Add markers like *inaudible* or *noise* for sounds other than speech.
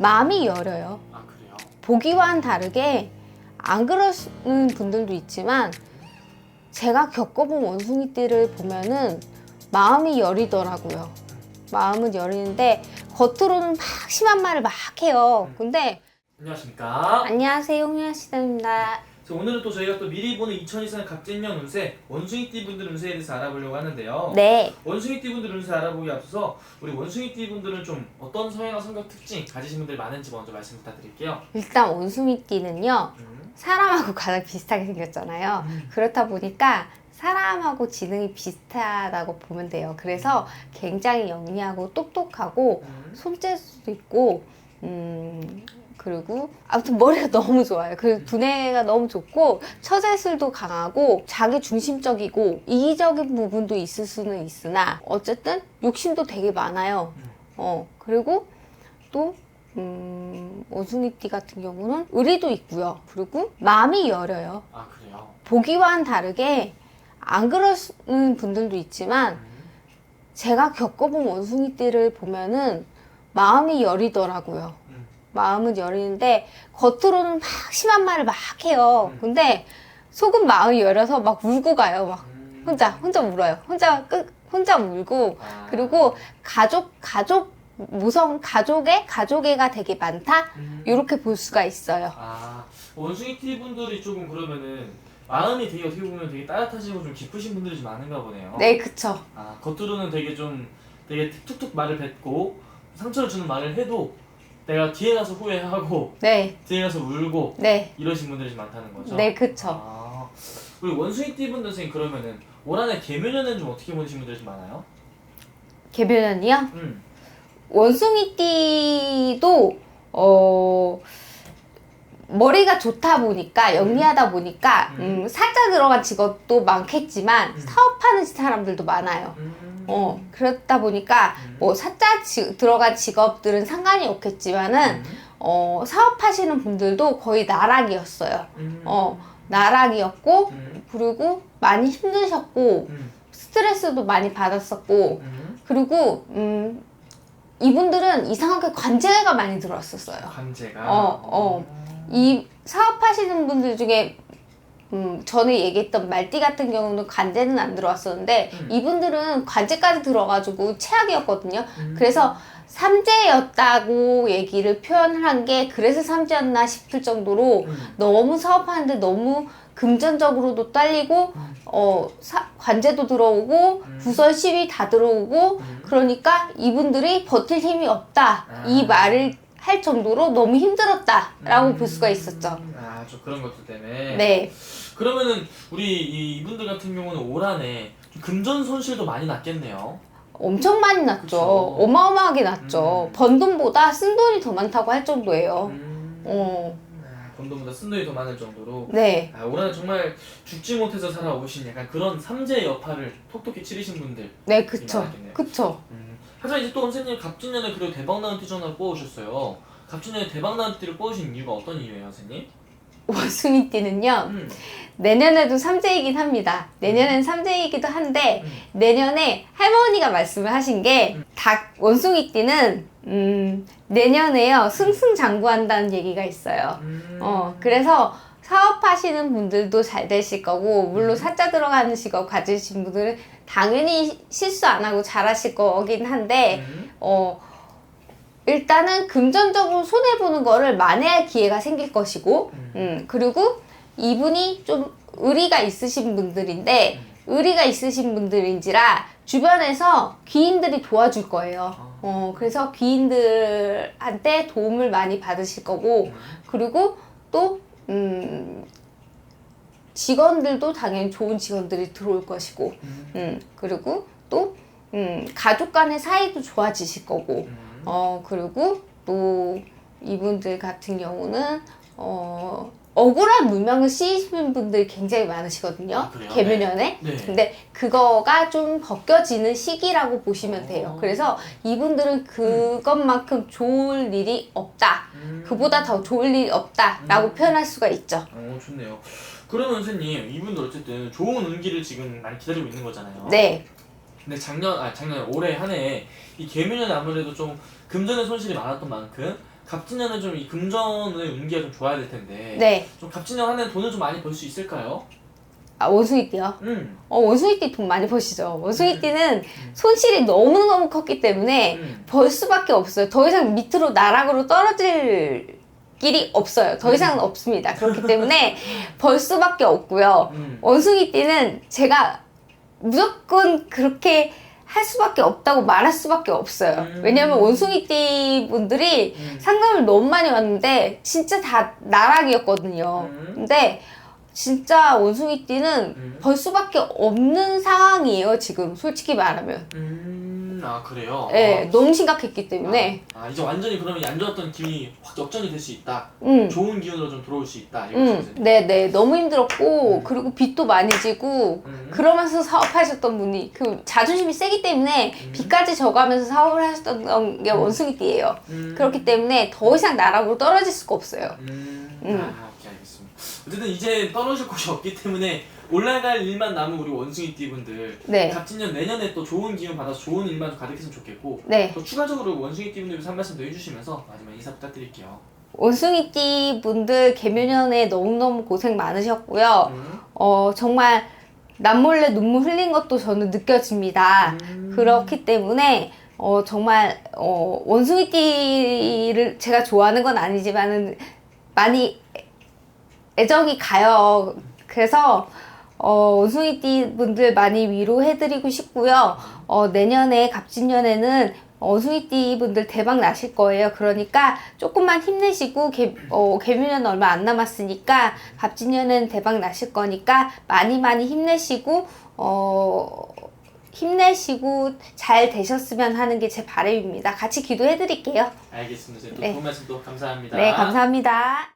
마음이 여려요. 아 그래요? 보기와는 다르게 안 그러는 분들도 있지만 제가 겪어본 원숭이띠를 보면은 마음이 여리더라고요. 마음은 여리는데 겉으로는 막 심한 말을 막 해요. 근데 안녕하십니까? 안녕하세요, 홍야시다입니다. 자, 오늘은 또 저희가 또 미리 보는 2024년 갑진년 운세 원숭이띠 분들 운세에 대해서 알아보려고 하는데요. 네, 원숭이띠 분들 운세 알아보기 앞서서 우리 원숭이띠 분들은 좀 어떤 성향과 성격 특징 가지신 분들 많은지 먼저 말씀 부탁드릴게요. 일단 원숭이띠는요 음. 사람하고 가장 비슷하게 생겼잖아요. 그렇다 보니까 사람하고 지능이 비슷하다고 보면 돼요. 그래서 굉장히 영리하고 똑똑하고 음. 손재주도 있고 음 그리고 아무튼 머리가 *laughs* 너무 좋아요. 그 두뇌가 너무 좋고 처제술도 강하고 자기 중심적이고 이기적인 부분도 있을 수는 있으나 어쨌든 욕심도 되게 많아요. 어 그리고 또 음, 원숭이띠 같은 경우는 의리도 있고요. 그리고 마음이 여려요. 아 그래요? 보기와는 다르게 안 그러는 분들도 있지만 음. 제가 겪어본 원숭이띠를 보면은 마음이 여리더라고요. 음. 마음은 여리는데 겉으로는 막 심한 말을 막 해요. 음. 근데 속은 마음이 열려서 막 울고 가요. 막 음. 혼자 혼자 울어요. 혼자 끝 혼자 울고 아. 그리고 가족 가족 무성 가족의 가족애가 되게 많다. 음. 이렇게 볼 수가 있어요. 아 원숭이띠 분들이 조금 그러면은 마음이 되게 어떻게 보면 되게 따뜻하시고 좀 깊으신 분들이 좀 많은가 보네요. 네, 그쵸. 아 겉으로는 되게 좀 되게 툭툭 말을 뱉고 상처를 주는 말을 해도 내가 뒤에 가서 후회하고 *laughs* 네, 뒤에 가서 울고 네, 이러신 분들이 좀 많다는 거죠. 네, 그쵸. 아 우리 원숭이 띠 분들 선생님 그러면은 올 한해 개묘년은 좀 어떻게 보내신 분들이 좀 많아요? 개변이요? 음. 원숭이띠도 어 머리가 좋다 보니까 영리하다 보니까 음. 음, 살짝 들어간 직업도 많겠지만 음. 사업하는 사람들도 많아요. 음. 어 그렇다 보니까 음. 뭐 지- 들어간 직업들은 상관이 없겠지만은 음. 어 사업하시는 분들도 거의 나락이었어요. 음. 어 나락이었고 음. 그리고 많이 힘드셨고 음. 스트레스도 많이 받았었고 음. 그리고 음 이분들은 이상하게 관제가 많이 들어왔었어요. 관제가 어, 어. 이 사업하시는 분들 중에 음, 전에 얘기했던 말띠 같은 경우는 관제는 안 들어왔었는데 음. 이분들은 관제까지 들어가지고 최악이었거든요. 음. 그래서 삼재였다고 얘기를 표현을 한게 그래서 삼재였나 싶을 정도로 음. 너무 사업하는데 너무 금전적으로도 딸리고 음. 어 사- 관제도 들어오고 음. 부설 시비 다 들어오고 음. 그러니까 이분들이 버틸 힘이 없다 아. 이 말을 할 정도로 너무 힘들었다라고 음. 볼 수가 있었죠. 아, 저 그런 것들 때문에. 네, 그러면은 우리 이- 이분들 같은 경우는 올 한해 좀 금전 손실도 많이 났겠네요. 엄청 많이 났죠. 그쵸. 어마어마하게 났죠. 음. 번 돈보다 쓴 돈이 더 많다고 할 정도예요. 음. 어, 아, 돈보다 쓴 돈이 더 많을 정도로. 네, 아, 올 한해 정말 죽지 못해서 살아오신 약간 그런 삼재의 여파를 톡톡히 치르신 분들. 네, 그쵸, 많았겠네요. 그쵸. 음. 하지만 이제 또 선생님 갑진년에 그래도 대박나는 띠 하나를 뽑으셨어요. 갑진년에 대박나는 띠를 뽑으신 이유가 어떤 이유예요, 선생님? 원숭이띠는요 음. 내년에도 삼재이긴 합니다. 내년엔 삼재이기도 한데 음. 내년에 할머니가 말씀을 하신 게 음. 닭 원숭이띠는 음, 내년에요 승승장구한다는 얘기가 있어요. 음. 어 그래서 사업하시는 분들도 잘 되실 거고 물론 음. 사자 들어가는 직업 가지신 분들은 당연히 실수 안 하고 잘하실 거긴 한데 음. 어 일단은 금전적으로 손해 보는 거를 만회할 기회가 생길 것이고 음. 음, 그리고 이분이 좀 의리가 있으신 분들인데 음. 의리가 있으신 분들인지라 주변에서 귀인들이 도와줄 거예요. 아. 어, 그래서 귀인들한테 도움을 많이 받으실 거고 음. 그리고 또 음, 직원들도 당연히 좋은 직원들이 들어올 것이고 음. 음, 그리고 또 음, 가족 간의 사이도 좋아지실 거고 음. 어 그리고 또 이분들 같은 경우는 어 억울한 누명을 씌우시는 분들이 굉장히 많으시거든요. 아? 개묘년에. 네. 근데 그거가 좀 벗겨지는 시기라고 보시면 돼요. 어. 그래서 이분들은 그것만큼 좋을 일이 없다. 음. 그보다 더 좋을 일이 없다라고 음. 표현할 수가 있죠. 어 좋네요. 그러면 선생님 이분들 어쨌든 좋은 운기를 지금 많이 기다리고 있는 거잖아요. 네. 근데 작년 아 작년 올해 한해이 개묘년 아무래도 좀 금전의 손실이 많았던 만큼 갑진년은 좀 이 금전의 운기가 좀 좋아야 될 텐데 네. 좀 갑진년 하는 돈을 좀 많이 벌 수 있을까요? 아, 원숭이 띠요? 음. 어, 원숭이 띠 돈 많이 버시죠. 원숭이 띠는 손실이 너무너무 컸기 때문에 음. 벌 수밖에 없어요. 더 이상 밑으로 나락으로 떨어질 길이 없어요. 더 이상 은 없습니다. 그렇기 때문에 벌 수밖에 없고요. 음. 원숭이 띠는 제가 무조건 그렇게 할 수밖에 없다고 말할 수밖에 없어요. 음. 왜냐면 원숭이띠 분들이 음. 상담을 너무 많이 왔는데 진짜 다 나락이었거든요. 음. 근데 진짜 원숭이띠는 음. 벌 수밖에 없는 상황이에요. 지금 솔직히 말하면. 음, 아 그래요. 네, 어. 너무 심각했기 때문에. 아, 아, 이제 완전히 그러면 안 좋았던 기운이 확 역전이 될 수 있다. 음. 좋은 기운으로 좀 들어올 수 있다. 이거 음, 네, 네, 너무 힘들었고 음. 그리고 빚도 많이 지고 음. 그러면서 사업하셨던 분이 그 자존심이 세기 때문에 음. 빚까지 져가면서 사업을 하셨던 게 원숭이띠예요. 음. 그렇기 때문에 더 이상 나락으로 떨어질 수가 없어요. 음. 음. 아, 오케이 알겠습니다. 어쨌든 이제 떨어질 곳이 없기 때문에 올라갈 일만 남은 우리 원숭이 띠 분들 네, 갑진년 내년에 또 좋은 기운 받아서 좋은 일만 좀 가득했으면 좋겠고 네. 또 추가적으로 원숭이 띠 분들 위해서 한 말씀 더 해주시면서 마지막 인사 부탁드릴게요. 원숭이띠 분들 개묘년에 너무너무 고생 많으셨고요. 음. 어, 정말 남몰래 눈물 흘린 것도 저는 느껴집니다. 음. 그렇기 때문에 어, 정말 어, 원숭이띠를 제가 좋아하는 건 아니지만은 많이 애정이 가요. 그래서 어, 원숭이띠 분들 많이 위로해드리고 싶고요. 어, 내년에 갑진년에는 원숭이띠 분들 대박 나실 거예요. 그러니까 조금만 힘내시고 개, 어, 개묘년 얼마 안 남았으니까 갑진년에는 대박 나실 거니까 많이 많이 힘내시고 어, 힘내시고 잘 되셨으면 하는 게 제 바람입니다. 같이 기도해 드릴게요. 알겠습니다. 또 네. 좋은 말씀 또 감사합니다. 네, 감사합니다.